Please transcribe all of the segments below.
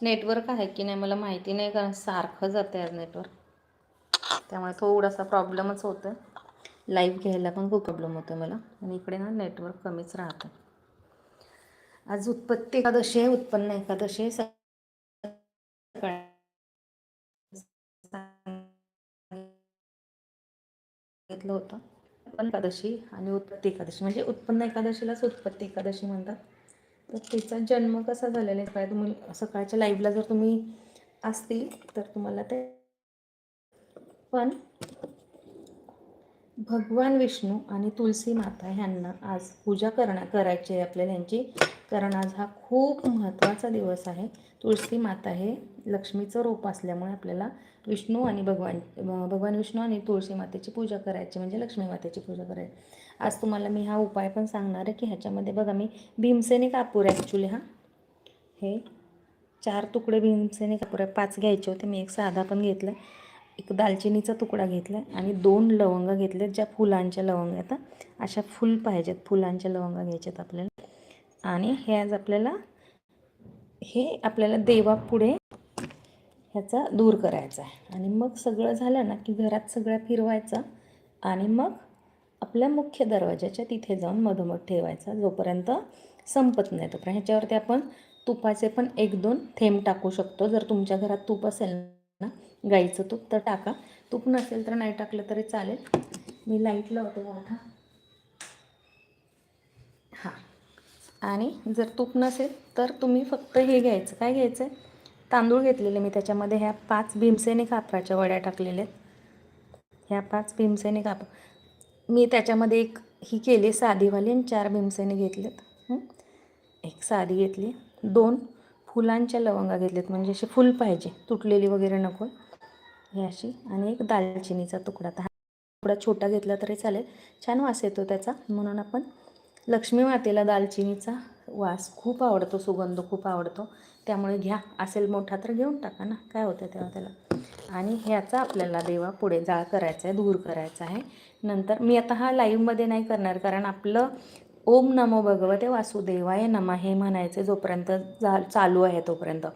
Network आहे की नाही मला माहिती नाही कारण सारखं जातं आहे नेटवर्क. त्यामुळे थोडासा प्रॉब्लेमच होतं लाईव्ह घ्यायला पण खूप प्रॉब्लेम होतो मला. आणि इकडे ना नेटवर्क कमीच राहतं आज उत्पत्ती एकादशी आहे उत्पन्न एकादशी आहे. सकाळी सांगितलं होतं. उत्पन्न एकादशी आणि उत्पत्ती एकादशी. म्हणजे उत्पन्न एकादशीलाच उत्पत्ती एकादशी म्हणतात. तर तिचा जन्म कसा झालेला आहे? काय तुम्ही सकाळच्या लाईव्हला जर तुम्ही असतील तर तुम्हाला ते पण भगवान विष्णू आणि तुलसी माता ह्यांना आज पूजा करणं करायची आहे आपल्याला यांची कारण आज हा खूप महत्त्वाचा दिवस आहे. तुळशी माता हे लक्ष्मीचं रूप असल्यामुळे आपल्याला विष्णू आणि भगवान भगवान विष्णू आणि तुळशी मातेची पूजा करायची म्हणजे लक्ष्मी मातेची पूजा करायची. आज तुम्हाला मी हा उपाय पण सांगणार आहे की ह्याच्यामध्ये बघा मी भीमसेने कापूर आहे ॲक्च्युली हा. हे चार तुकडे भीमसेने कापूर आहे. पाच घ्यायचे होते मी एक साधा पण घेतला एक दालचिनीचा तुकडा घेतला आणि दोन लवंग घेतल्यात ज्या फुलांच्या लवंग आहेत अशा फुल पाहिजेत फुलांच्या लवंगा घ्यायच्यात आपल्याला. आणि हे आज आपल्याला हे आपल्याला देवापुढे ह्याचा दूर करायचा आहे. आणि मग सगळं झालं ना की घरात सगळ्या फिरवायचं आणि मग आपल्या मुख्य दरवाजाच्या तिथे जाऊन मधोमध ठेवायचा जोपर्यंत संपत नाही. तोपर्यंत ह्याच्यावरती आपण तुपाचे पण एक दोन थेंब टाकू शकतो. जर तुमच्या घरात तूप असेल ना गाईचं तूप तर टाका. तूप नसेल तर नाही टाकलं तरी चालेल. मी लाइट लावते मोठा हां. आणि जर तूप नसेल तर तुम्ही फक्त हे घ्यायचं. काय घ्यायचं आहे तांदूळ घेतलेले मी त्याच्यामध्ये. ह्या पाच भीमसेनी कापराच्या वड्या टाकलेल्या आहेत. ह्या पाच भीमसेनी काप मी त्याच्यामध्ये एक ही केली साधीवाली आणि चार भीमसेनी घेतलेत. एक साधी घेतली. दोन फुलांच्या लवंगा घेतलेत म्हणजे असे फुल पाहिजे तुटलेली वगैरे नको. हे अशी आणि एक दालचिनीचा तुकडा. तर हा तुकडा छोटा घेतला तरी चालेल. छान वास येतो त्याचा. म्हणून आपण लक्ष्मी मातेला दालचिनीचा वास खूप आवडतो सुगंध खूप आवडतो. त्यामुळे घ्या. असेल मोठा तर घेऊन टाका ना. काय होतं तेव्हा त्याला. आणि ह्याचा आपल्याला देवा पुढे जाळ करायचा आहे दूर करायचा आहे नंतर मी आता हा लाईव्हमध्ये नाही करणार. कारण आपलं ओम नमो भगवते वासुदेवाय नमा हे म्हणायचे जोपर्यंत जा चालू आहे तोपर्यंत.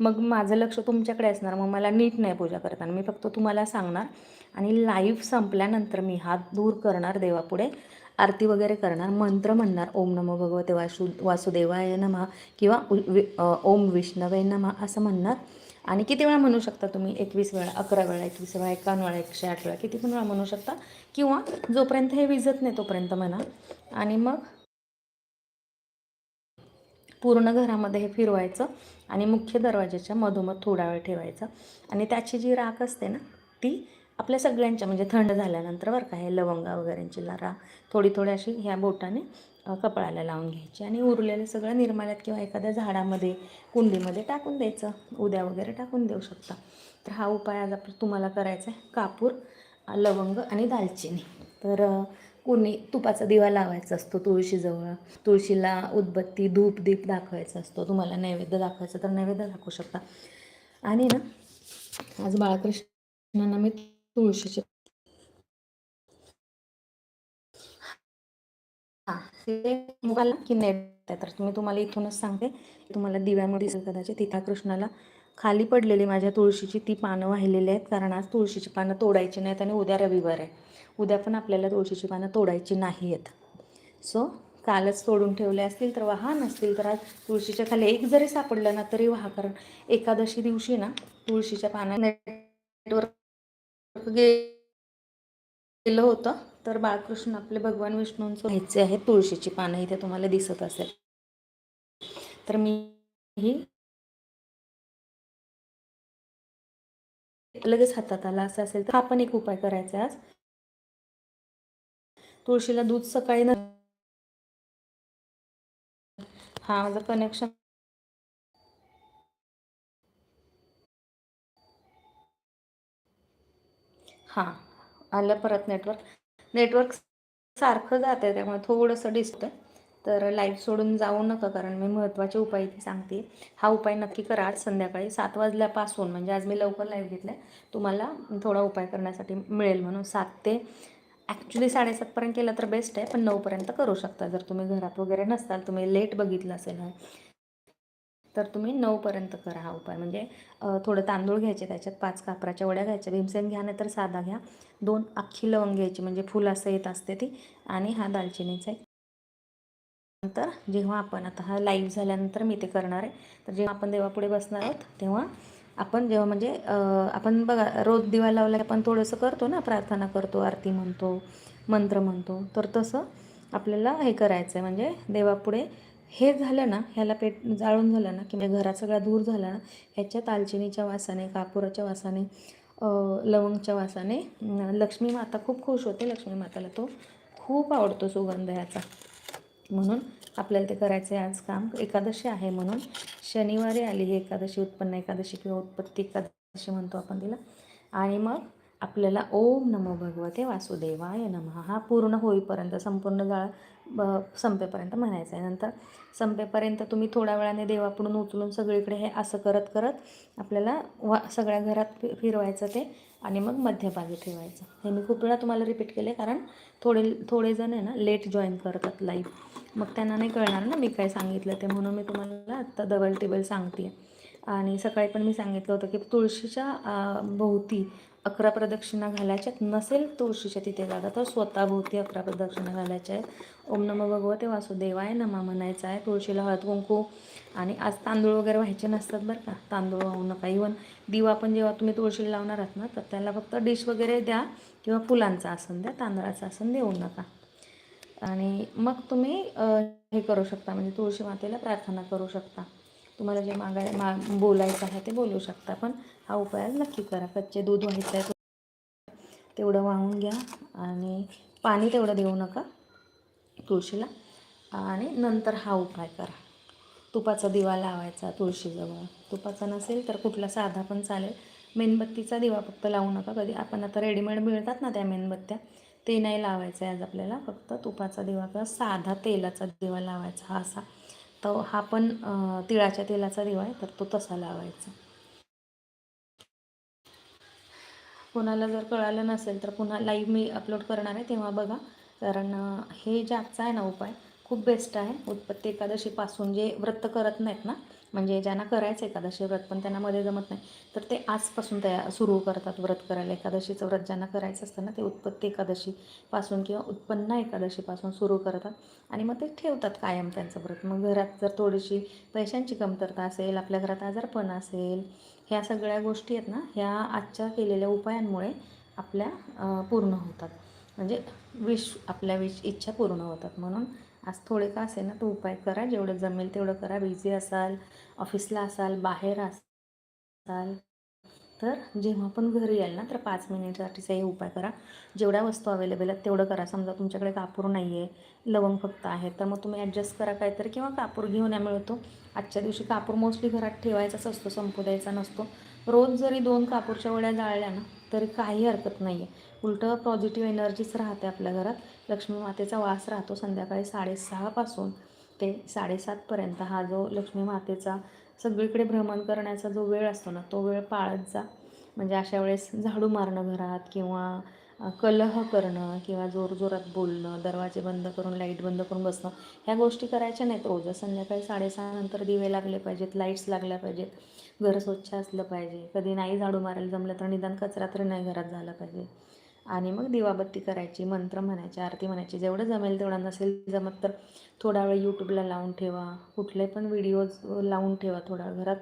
मग माझं लक्ष तुमच्याकडे असणार. मग मला नीट नाही पूजा करताना. मी फक्त तुम्हाला सांगणार. आणि लाईव्ह संपल्यानंतर मी हात दूर करणार देवापुढे आरती वगैरे करणार मंत्र म्हणणार ओम नमो भगवते वासु वासुदेवाय नमा किंवा ओम विष्णवे नमा असं म्हणणार. आणि किती वेळा म्हणू शकता तुम्ही? एकवीस वेळा अकरा वेळा एकवीस वेळा एकावन्न वेळा एकशे आठ वेळा किती पण वेळा म्हणू शकता. किंवा जोपर्यंत हे विजत नाही तोपर्यंत म्हणा. आणि मग पूर्ण घरामध्ये हे फिरवायचं आणि मुख्य दरवाज्याच्या मधोमध थोडा वेळ ठेवायचा. आणि त्याची जी राख असते ना ती आपल्या सगळ्यांच्या म्हणजे थंड झाल्यानंतर बरं का हे लवंगा वगैरेंची लारा थोडी थोडी अशी ह्या बोटाने कपाळाला लावून घ्यायची आणि उरलेलं सगळं निर्माल्यात किंवा एखाद्या झाडामध्ये कुंडीमध्ये टाकून द्यायचं. उद्या वगैरे टाकून देऊ शकता. तर हा उपाय आज आपण तुम्हाला करायचा आहे कापूर लवंग आणि दालचिनी. तर कोणी तुपाचा दिवा लावायचा असतो तुळशीजवळ. तुळशीला उदबत्ती धूप दीप दाखवायचा असतो. तुम्हाला नैवेद्य दाखवायचं तर नैवेद्य दाखवू शकता. आणि ना आज बाळकृष्णांना मी तुळशीचे मुगाला की नेट तर मी तुम्हाला इथूनच सांगते. तुम्हाला दिव्यामध्ये दिसेल कदाचित. तिथा कृष्णाला खाली पडलेली माझ्या तुळशीची ती पानं वाहिलेली आहेत. कारण आज तुळशीची पानं तोडायची नाहीत आणि उद्या रविवार आहे. उद्या पण आपल्याला तुळशीची पानं तोडायची नाही आहेत सो कालच तोडून ठेवले असतील तर वाहा नसतील तर आज तुळशीच्या खाली एक जरी सापडलं ना तरी वाहा. कारण एकादशी दिवशी ना तुळशीच्या पाना नेटवर गेलं होतं तर बाळकृष्ण आपले भगवान विष्णूंचं घ्यायचे आहे. तुळशीची पानं इथे तुम्हाला दिसत असेल. तर मी ही लगेच हातात आला असं असेल तर हा पण एक उपाय करायचा आज. तुळशीला दूध सकाळी न हा माझं कनेक्शन हां आलं परत नेटवर्क नेटवर्क सारखं जात आहे त्यामुळे थोडंसं दिसतं आहे तर लाईव्ह सोडून जाऊ नका कारण मी महत्त्वाचे उपाय इथे सांगते. हा उपाय नक्की करा आज संध्याकाळी सात वाजल्यापासून म्हणजे आज मी लवकर लाईव्ह घेतला आहे तुम्हाला थोडा उपाय करण्यासाठी मिळेल म्हणून सात ते ॲक्च्युली साडेसातपर्यंत केलं तर बेस्ट आहे पण नऊपर्यंत करू शकता. जर तुम्ही घरात वगैरे नसताल तुम्ही लेट बघितलं असेल तर तुम्ही नऊपर्यंत करा हा उपाय. म्हणजे थोडं तांदूळ घ्यायचे त्याच्यात पाच कापराच्या वड्या घ्यायच्या. भीमसेन घ्या नाही तर साधा घ्या. दोन अख्खी लवंग घ्यायची म्हणजे फुल असं येत असते ती. आणि हा दालचिनीचा नंतर जेव्हा आपण आता हा लाईव्ह झाल्यानंतर मी ते करणार आहे. तर जेव्हा आपण देवापुढे बसणार आहोत तेव्हा आपण जेव्हा म्हणजे आपण बघा रोज दिवा लावला की आपण थोडंसं करतो ना प्रार्थना करतो आरती म्हणतो मंत्र म्हणतो. तर तसं आपल्याला हे करायचं आहे म्हणजे देवापुढे हे झालं ना ह्याला पेट जाळून झालं ना की म्हणजे घरात सगळा धूर झाला ना ह्याच्या दालचिनीच्या वासाने कापुराच्या वासाने लवंगच्या वासाने लक्ष्मी माता खूप खुश होते. लक्ष्मी माताला तो खूप आवडतो सुगंध ह्याचा. म्हणून आपल्याला ते करायचं आहे आज काम. एकादशी आहे म्हणून शनिवारी आली ही एकादशी उत्पन्न एकादशी किंवा उत्पत्ती एकादशी म्हणतो आपण तिला. आणि मग आपल्याला ओम नमो भगवते वासुदेवाय नमः. हा पूर्ण होईपर्यंत संपूर्ण जाळ ब संपेपर्यंत म्हणायचं आहे नंतर संपेपर्यंत तुम्ही थोड्या वेळाने देवापुढून उचलून सगळीकडे हे असं करत करत आपल्याला वा सगळ्या घरात फि फिरवायचं ते आणि मग मध्यभागी ठेवायचं. हे मी खूप वेळा तुम्हाला रिपीट केले कारण थोडे थोडे जण आहे ना लेट जॉईन करतात लाईव्ह मग त्यांना नाही कळणार ना मी काय सांगितलं ते म्हणून मी तुम्हाला आत्ता डबल टेबल सांगते आणि सकाळी पण मी सांगितलं होतं की तुळशीच्या भोवती अकरा प्रदक्षिणा घालायच्या नसेल तुळशीच्या तिथे जागा तर स्वतःभोवती अकरा प्रदक्षिणा घालायच्या आहेत. ओम नम भगवते वासुदेवाय नमा म्हणायचं आहे. तुळशीला हळद कुंकू आणि आज तांदूळ वगैरे व्हायचे नसतात बरं का. तांदूळ वाहू नका. इवन दिवा पण जेव्हा तुम्ही तुळशीला लावणार आहात ना तर त्याला फक्त डिश वगैरे द्या किंवा फुलांचं आसन द्या तांदळाचं आसन देऊ नका. आणि मग तुम्ही हे करू शकता म्हणजे तुळशी मातेला प्रार्थना करू शकता. तुम्हाला जे मागाय मा बोलायचं आहे ते बोलू शकता. पण हा उपाय आज नक्की करा. कच्चे दूध व्हायचं आहे तेवढं वाहून घ्या आणि पाणी तेवढं देऊ नका तुळशीला. आणि नंतर हा उपाय करा. तुपाचा दिवा लावायचा तुळशीजवळ. तुपाचा नसेल तर कुठला साधा पण चालेल. मेणबत्तीचा दिवा फक्त लावू नका कधी. आपण आता रेडीमेड मिळतात ना त्या मेणबत्त्या ते नाही लावायचं आहे आज आपल्याला. फक्त तुपाचा दिवा किंवा साधा तेलाचा दिवा लावायचा हा असा. तर हा पण तिळाच्या तेलाचा दिवा आहे तर तो तसा लावायचा. कोणाला जर कळालं नसेल तर पुन्हा लाईव्ह मी अपलोड करणार आहे तेव्हा बघा. कारण हे जे आजचा आहे ना उपाय खूप बेस्ट आहे. उत्पत्ती एकादशीपासून जे व्रत करत नाहीत ना म्हणजे ज्यांना करायचं एकादशी व्रत पण त्यांना मध्ये जमत नाही. तर ते आजपासून तया सुरू करतात व्रत करायला. एकादशीचं व्रत ज्यांना करायचं असतं ना ते उत्पत्ती एकादशीपासून किंवा उत्पन्न एकादशीपासून सुरू करतात. आणि मग ते ठेवतात कायम त्यांचं व्रत. मग घरात जर थोडीशी पैशांची कमतरता असेल आपल्या घरात आजारपण असेल ह्या सगळ्या गोष्टी आहेत ना ह्या आजच्या केलेल्या उपायांमुळे आपल्या पूर्ण होतात. म्हणजे विश आपल्या विश इच्छा पूर्ण होतात. म्हणून आज थोडे का असेल ना तो उपाय करा. जेवढं जमेल तेवढं करा. बिझी असाल ऑफिसला असाल बाहेर असाल तर जेव्हा पण घरी याल ना तर पाच मिनिटसाठीचा हे उपाय करा. जेवढ्या वस्तू अवेलेबल आहेत तेवढं करा. समजा तुमच्याकडे कापूर नाही आहे लवंग फक्त आहे तर मग तुम्ही ॲडजस्ट करा काहीतरी किंवा कापूर घेऊन या मिळतो. आजच्या दिवशी कापूर मोस्टली घरात ठेवायचाच असतो संपू द्यायचा नसतो. रोज जरी दोन कापूरच्या वड्या जाळल्या ना तरी काही हरकत नाही आहे उलटं पॉझिटिव्ह एनर्जीच राहते आपल्या घरात. लक्ष्मी मातेचा वास राहतो संध्याकाळी साडेसहापासून ते साडेसातपर्यंत हा जो लक्ष्मी मातेचा सगळीकडे भ्रमण करण्याचा जो वेळ असतो ना तो वेळ पाळत जा. म्हणजे अशा वेळेस झाडू मारणं घरात किंवा कलह करणं किंवा जोरजोरात बोलणं दरवाजे बंद करून लाइट बंद करून बसणं ह्या गोष्टी करायच्या नाहीत रोज. संध्याकाळी साडेसहानंतर दिवे लागले पाहिजेत लाईट्स लागल्या पाहिजेत घर स्वच्छ असलं पाहिजे. कधी नाही झाडू मारायला जमलं तर निदान कचरा तरी नाही घरात झाला पाहिजे. आणि मग दिवाबत्ती करायची मंत्र म्हणायची आरती म्हणायची. जेवढं जमेल तेवढं नसेल जमत तर थोडा वेळ यूट्यूबला लावून ठेवा. कुठले पण व्हिडिओज लावून ठेवा थोडा. घरात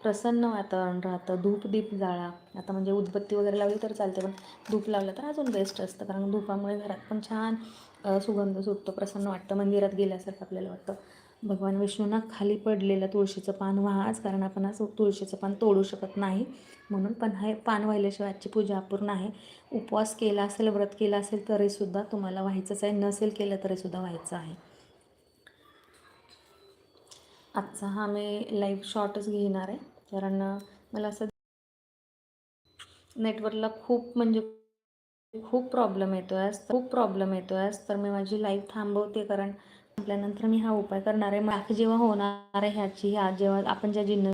प्रसन्न वातावरण राहतं धूप दीप जाळा. आता म्हणजे उदबत्ती वगैरे लावली तर चालते पण धूप लावलं तर अजून बेस्ट असतं कारण धुपामुळे घरात पण छान सुगंध सुटतो प्रसन्न वाटतं मंदिरात गेल्यासारखं आपल्याला वाटतं. भगवान विष्णूंना खाली पडलेलं तुळशीचं पान व्हाच कारण आपण असं तुळशीचं पान तोडू शकत नाही. म्हणून पण हे पान वाहिल्याशिवाय आजची पूजा अपूर्ण आहे. उपवास केला असेल व्रत केला असेल तरीसुद्धा तुम्हाला व्हायचंच आहे नसेल केलं तरीसुद्धा व्हायचं आहे. आजचा हा मी लाईव्ह शॉर्टच घेणार आहे. कारण मला असं नेटवर्कला खूप म्हणजे खूप प्रॉब्लेम येतो आहे खूप प्रॉब्लेम येतो आहे तर मी माझी लाईव्ह थांबवते कारण संपल्यानंतर मी हा उपाय करणार आहे. मग जेव्हा होणार आहे ह्याची ह्या जेव्हा आपण ज्या जिन्न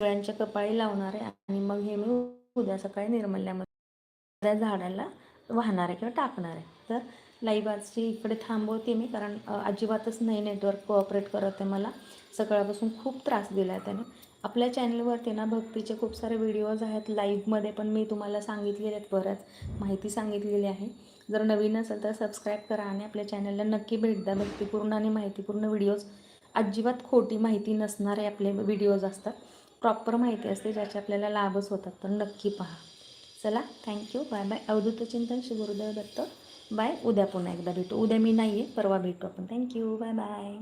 सगळ्यांच्या कपाळी लावणार आहे आणि मग हे मी उद्या सकाळी निर्मल्यामध्ये झाडाला वाहणार आहे किंवा टाकणार आहे. तर लाईव्ह आजची इकडे थांबवते मी कारण अजिबातच नाही नेटवर्क कोऑपरेट करत आहे मला. सकाळपासून खूप त्रास दिला आहे त्याने. आपल्या चॅनलवरती ना भक्तीचे खूप सारे व्हिडिओज आहेत लाईव्हमध्ये पण मी तुम्हाला सांगितलेले आहेत बऱ्याच माहिती सांगितलेली आहे. जर नवीन असेल तर सबस्क्राईब करा आणि आपल्या चॅनलला नक्की भेट द्या. भक्तीपूर्ण आणि माहितीपूर्ण व्हिडिओज अजिबात खोटी माहिती नसणारे आपले व्हिडिओज असतात. प्रॉपर माहिती असते ज्याचे आपल्याला लाभच होतात. तर नक्की पहा. चला थँक्यू बाय बाय अवधूत चिंतन श्री गुरुदेव दत्त. बाय. उद्या पुन्हा एकदा भेटू. उद्या मी नाही आहे परवा भेटू आपण. Thank you bye bye